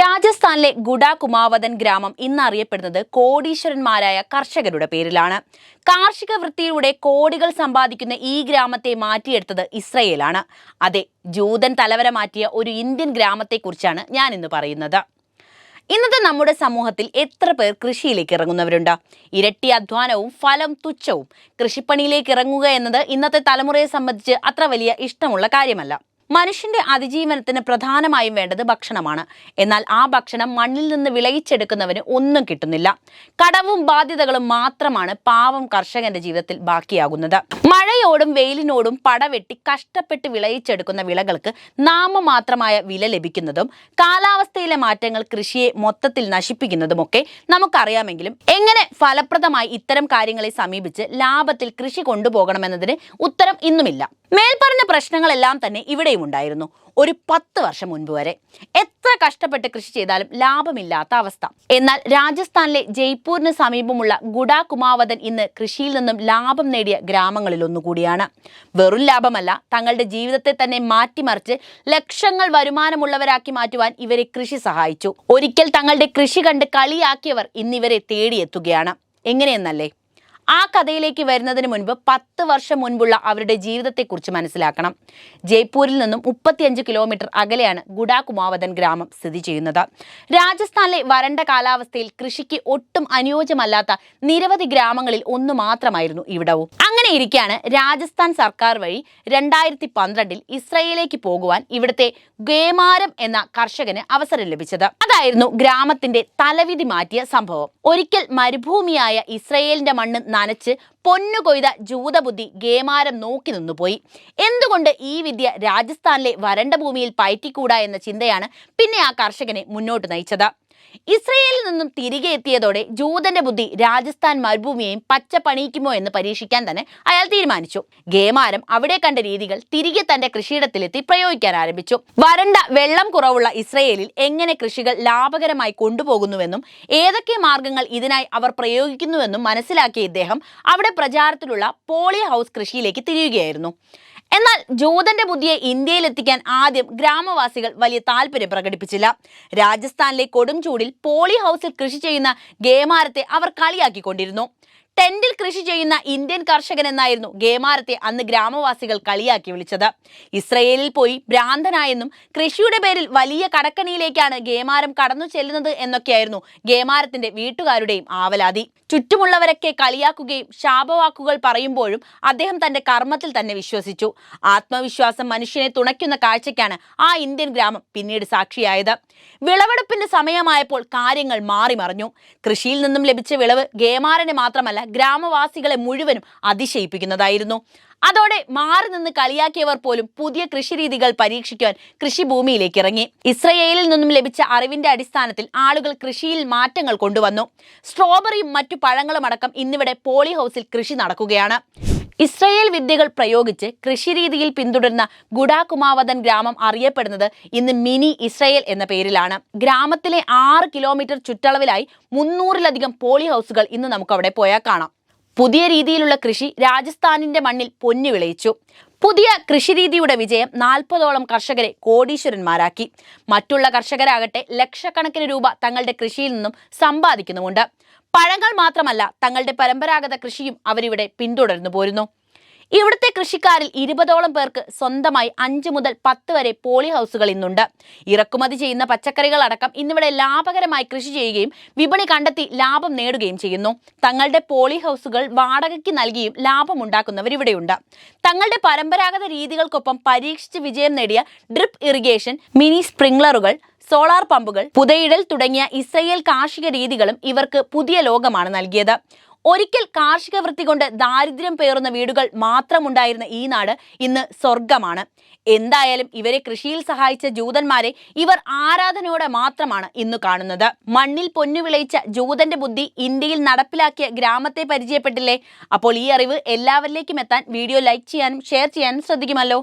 രാജസ്ഥാനിലെ ഗുഡ കുമാവതൻ ഗ്രാമം ഇന്നറിയപ്പെടുന്നത് കോടീശ്വരന്മാരായ കർഷകരുടെ പേരിലാണ്. കാർഷിക വൃത്തിയിലൂടെ കോടികൾ സമ്പാദിക്കുന്ന ഈ ഗ്രാമത്തെ മാറ്റിയെടുത്തത് ഇസ്രയേലാണ്. അതെ ജൂതൻ തലവര മാറ്റിയ ഒരു ഇന്ത്യൻ ഗ്രാമത്തെക്കുറിച്ചാണ് ഞാൻ ഇന്ന് പറയുന്നത്. ഇന്നത്തെ നമ്മുടെ സമൂഹത്തിൽ എത്ര പേർ കൃഷിയിലേക്ക് ഇറങ്ങുന്നവരുണ്ട്? ഇരട്ടി അധ്വാനവും ഫലം തുച്ഛവും. കൃഷിപ്പണിയിലേക്ക് ഇറങ്ങുക എന്നത് ഇന്നത്തെ തലമുറയെ സംബന്ധിച്ച് അത്ര വലിയ ഇഷ്ടമുള്ള കാര്യമല്ല. മനുഷ്യന്റെ അതിജീവനത്തിന് പ്രധാനമായും വേണ്ടത് ഭക്ഷണമാണ്. എന്നാൽ ആ ഭക്ഷണം മണ്ണിൽ നിന്ന് വിളയിച്ചെടുക്കുന്നവന് ഒന്നും കിട്ടുന്നില്ല. കടവും ബാധ്യതകളും മാത്രമാണ് പാവം കർഷകന്റെ ജീവിതത്തിൽ ബാക്കിയാകുന്നത്. മഴയോടും വെയിലിനോടും പടവെട്ടി കഷ്ടപ്പെട്ട് വിളയിച്ചെടുക്കുന്ന വിളകൾക്ക് നാമമാത്രമായ വില ലഭിക്കുന്നതും കാലാവസ്ഥയിലെ മാറ്റങ്ങൾ കൃഷിയെ മൊത്തത്തിൽ നശിപ്പിക്കുന്നതുമൊക്കെ നമുക്കറിയാമെങ്കിലും എങ്ങനെ ഫലപ്രദമായി ഇത്തരം കാര്യങ്ങളെ സമീപിച്ച് ലാഭത്തിൽ കൃഷി കൊണ്ടുപോകണമെന്നതിന് ഉത്തരം ഇന്നുമില്ല. മേൽപ്പറഞ്ഞ പ്രശ്നങ്ങളെല്ലാം തന്നെ ഇവിടെയും ഉണ്ടായിരുന്നു ഒരു പത്ത് വർഷം മുൻപ് വരെ. എത്ര കഷ്ടപ്പെട്ട് കൃഷി ചെയ്താലും ലാഭമില്ലാത്ത അവസ്ഥ. എന്നാൽ രാജസ്ഥാനിലെ ജയ്പൂരിന് സമീപമുള്ള ഗുഡ കുമാവതൻ ഇന്ന് കൃഷിയിൽ നിന്നും ലാഭം നേടിയ ഗ്രാമങ്ങളിൽ ഒന്നുകൂടിയാണ്. വെറും ലാഭമല്ല തങ്ങളുടെ ജീവിതത്തെ തന്നെ മാറ്റിമറിച്ച് ലക്ഷങ്ങൾ വരുമാനമുള്ളവരാക്കി മാറ്റുവാൻ ഇവരെ കൃഷി സഹായിച്ചു. ഒരിക്കൽ തങ്ങളുടെ കൃഷി കണ്ട് കളിയാക്കിയവർ ഇന്നിവരെ തേടിയെത്തുകയാണ്. എങ്ങനെയെന്നല്ലേ? ആ കഥയിലേക്ക് വരുന്നതിന് മുൻപ് പത്ത് വർഷം മുൻപുള്ള അവരുടെ ജീവിതത്തെക്കുറിച്ച് മനസ്സിലാക്കണം. ജയ്പൂരിൽ നിന്നും മുപ്പത്തിയഞ്ച് കിലോമീറ്റർ അകലെയാണ് ഗുഡാകുമാവതൻ ഗ്രാമം സ്ഥിതി ചെയ്യുന്നത്. രാജസ്ഥാനിലെ വരണ്ട കാലാവസ്ഥയിൽ കൃഷിക്ക് ഒട്ടും അനുയോജ്യമല്ലാത്ത നിരവധി ഗ്രാമങ്ങളിൽ ഒന്ന് മാത്രമായിരുന്നു ഇവിടവും. അങ്ങനെ ഇരിക്കെയാണ് രാജസ്ഥാൻ സർക്കാർ വഴി രണ്ടായിരത്തി പന്ത്രണ്ടിൽ ഇസ്രയേലിലേക്ക് പോകുവാൻ ഇവിടുത്തെ ഗേമാരം എന്ന കർഷകന് അവസരം ലഭിച്ചത്. അതായിരുന്നു ഗ്രാമത്തിന്റെ തലവിധി മാറ്റിയ സംഭവം. ഒരിക്കൽ മരുഭൂമിയായ ഇസ്രയേലിന്റെ മണ്ണ് നനച്ച് പൊന്നു കൊയ്ത ജൂതബുദ്ധി ഗേമാരം നോക്കി നിന്നുപോയി. എന്തുകൊണ്ട് ഈ വിദ്യ രാജസ്ഥാനിലെ വരണ്ട ഭൂമിയിൽ പയറ്റിക്കൂടാ എന്ന ചിന്തയാണ് പിന്നെ ആ കർഷകനെ മുന്നോട്ട് നയിച്ചത്. ഇസ്രയേലിൽ നിന്നും തിരികെ എത്തിയതോടെ ജൂതന്റെ ബുദ്ധി രാജസ്ഥാൻ മരുഭൂമിയെയും പച്ച പണിയിക്കുമോ എന്ന് പരീക്ഷിക്കാൻ തന്നെ അയാൾ തീരുമാനിച്ചു. ഗേമാരം അവിടെ കണ്ട രീതികൾ തിരികെ തന്റെ കൃഷിയിടത്തിലെത്തി പ്രയോഗിക്കാൻ ആരംഭിച്ചു. വരണ്ട വെള്ളം കുറവുള്ള ഇസ്രയേലിൽ എങ്ങനെ കൃഷികൾ ലാഭകരമായി കൊണ്ടുപോകുന്നുവെന്നും ഏതൊക്കെ മാർഗങ്ങൾ ഇതിനായി അവർ പ്രയോഗിക്കുന്നുവെന്നും മനസ്സിലാക്കിയ ഇദ്ദേഹം അവിടെ പ്രചാരത്തിലുള്ള പോളിയ ഹൗസ് കൃഷിയിലേക്ക് തിരിയുകയായിരുന്നു. എന്നാൽ ജൂതന്റെ ബുദ്ധിയെ ഇന്ത്യയിൽ എത്തിക്കാൻ ആദ്യം ഗ്രാമവാസികൾ വലിയ താല്പര്യം പ്രകടിപ്പിച്ചില്ല. രാജസ്ഥാനിലെ കൊടും ചൂടിൽ പോളി ഹൗസിൽ കൃഷി ചെയ്യുന്ന ഗേമാരത്തെ അവർ കളിയാക്കിക്കൊണ്ടിരുന്നു. ടെന്റിൽ കൃഷി ചെയ്യുന്ന ഇന്ത്യൻ കർഷകൻ എന്നായിരുന്നു ഗേമാരത്തെ അന്ന് ഗ്രാമവാസികൾ കളിയാക്കി വിളിച്ചത്. ഇസ്രയേലിൽ പോയി ഭ്രാന്തനായെന്നും കൃഷിയുടെ പേരിൽ വലിയ കടക്കണിയിലേക്കാണ് ഗേമാരം കടന്നു ചെല്ലുന്നത് എന്നൊക്കെയായിരുന്നു ഗേമാരത്തിന്റെ വീട്ടുകാരുടെയും ആവലാതി. ചുറ്റുമുള്ളവരൊക്കെ കളിയാക്കുകയും ശാപവാക്കുകൾ പറയുമ്പോഴും അദ്ദേഹം തന്റെ കർമ്മത്തിൽ തന്നെ വിശ്വസിച്ചു. ആത്മവിശ്വാസം മനുഷ്യനെ തുണയ്ക്കുന്ന കാഴ്ചയ്ക്കാണ് ആ ഇന്ത്യൻ ഗ്രാമം പിന്നീട് സാക്ഷിയായത്. വിളവെടുപ്പിന്റെ സമയമായപ്പോൾ കാര്യങ്ങൾ മാറി മറിഞ്ഞു കൃഷിയിൽ നിന്നും ലഭിച്ച വിളവ് ഗേമാരനെ മാത്രമല്ല ഗ്രാമവാസികളെ മുഴുവനും അതിശയിപ്പിക്കുന്നതായിരുന്നു. അതോടെ മാറി നിന്ന് കളിയാക്കിയവർ പോലും പുതിയ കൃഷിരീതികൾ പരീക്ഷിക്കാൻ കൃഷിഭൂമിയിലേക്ക് ഇറങ്ങി. ഇസ്രയേലിൽ നിന്നും ലഭിച്ച അറിവിന്റെ അടിസ്ഥാനത്തിൽ ആളുകൾ കൃഷിയിൽ മാറ്റങ്ങൾ കൊണ്ടുവന്നു. സ്ട്രോബെറിയും മറ്റു പഴങ്ങളും അടക്കം ഇന്നിവിടെ പോളി ഹൗസിൽ കൃഷി നടക്കുകയാണ്. ഇസ്രയേൽ വിദ്യകൾ പ്രയോഗിച്ച് കൃഷിരീതിയിൽ പിന്തുടരുന്ന ഗുഡാകുമാവതൻ ഗ്രാമം അറിയപ്പെടുന്നത് ഇന്ന് മിനി ഇസ്രയേൽ എന്ന പേരിലാണ്. ഗ്രാമത്തിലെ ആറ് കിലോമീറ്റർ ചുറ്റളവിലായി മുന്നൂറിലധികം പോളി ഹൗസുകൾ ഇന്ന് നമുക്ക് അവിടെ പോയാൽ കാണാം. പുതിയ രീതിയിലുള്ള കൃഷി രാജസ്ഥാനിന്റെ മണ്ണിൽ പൊന്നു വിളയിച്ചു. പുതിയ കൃഷിരീതിയുടെ വിജയം നാൽപ്പതോളം കർഷകരെ കോടീശ്വരന്മാരാക്കി. മറ്റുള്ള കർഷകരാകട്ടെ ലക്ഷക്കണക്കിന് രൂപ തങ്ങളുടെ കൃഷിയിൽ നിന്നും സമ്പാദിക്കുന്നുമുണ്ട്. പഴങ്ങൾ മാത്രമല്ല തങ്ങളുടെ പരമ്പരാഗത കൃഷിയും അവരിവിടെ പിന്തുടർന്നു പോരുന്നു. ഇവിടുത്തെ കൃഷിക്കാരിൽ ഇരുപതോളം പേർക്ക് സ്വന്തമായി അഞ്ച് മുതൽ പത്ത് വരെ പോളി ഹൗസുകൾ ഇന്നുണ്ട്. ഇറക്കുമതി ചെയ്യുന്ന പച്ചക്കറികൾ അടക്കം ഇന്നിവിടെ ലാഭകരമായി കൃഷി ചെയ്യുകയും വിപണി കണ്ടെത്തി ലാഭം നേടുകയും ചെയ്യുന്നു. തങ്ങളുടെ പോളി ഹൗസുകൾ വാടകയ്ക്ക് നൽകിയും ലാഭമുണ്ടാക്കുന്നവർ ഇവിടെയുണ്ട്. തങ്ങളുടെ പരമ്പരാഗത രീതികൾക്കൊപ്പം പരീക്ഷിച്ച് വിജയം നേടിയ ഡ്രിപ്പ് ഇറിഗേഷൻ മിനി സ്പ്രിംഗ്ലറുകൾ സോളാർ പമ്പുകൾ പുതയിടൽ തുടങ്ങിയ ഇസ്രയേൽ കാർഷിക രീതികളും ഇവർക്ക് പുതിയ ലോകമാണ് നൽകിയത്. ഒരിക്കൽ കാർഷിക വൃത്തി കൊണ്ട് ദാരിദ്ര്യം പേറുന്ന വീടുകൾ മാത്രമുണ്ടായിരുന്ന ഈ നാട് ഇന്ന് സ്വർഗമാണ് എന്തായാലും ഇവരെ കൃഷിയിൽ സഹായിച്ച ജൂതന്മാരെ ഇവർ ആരാധനയോടെ മാത്രമാണ് ഇന്ന് കാണുന്നത്. മണ്ണിൽ പൊന്നു വിളയിച്ച ജൂതന്റെ ബുദ്ധി ഇന്ത്യയിൽ നടപ്പിലാക്കിയ ഗ്രാമത്തെ പരിചയപ്പെട്ടില്ലേ? അപ്പോൾ ഈ അറിവ് എല്ലാവരിലേക്കും എത്താൻ വീഡിയോ ലൈക്ക് ചെയ്യാനും ഷെയർ ചെയ്യാനും ശ്രദ്ധിക്കുമല്ലോ.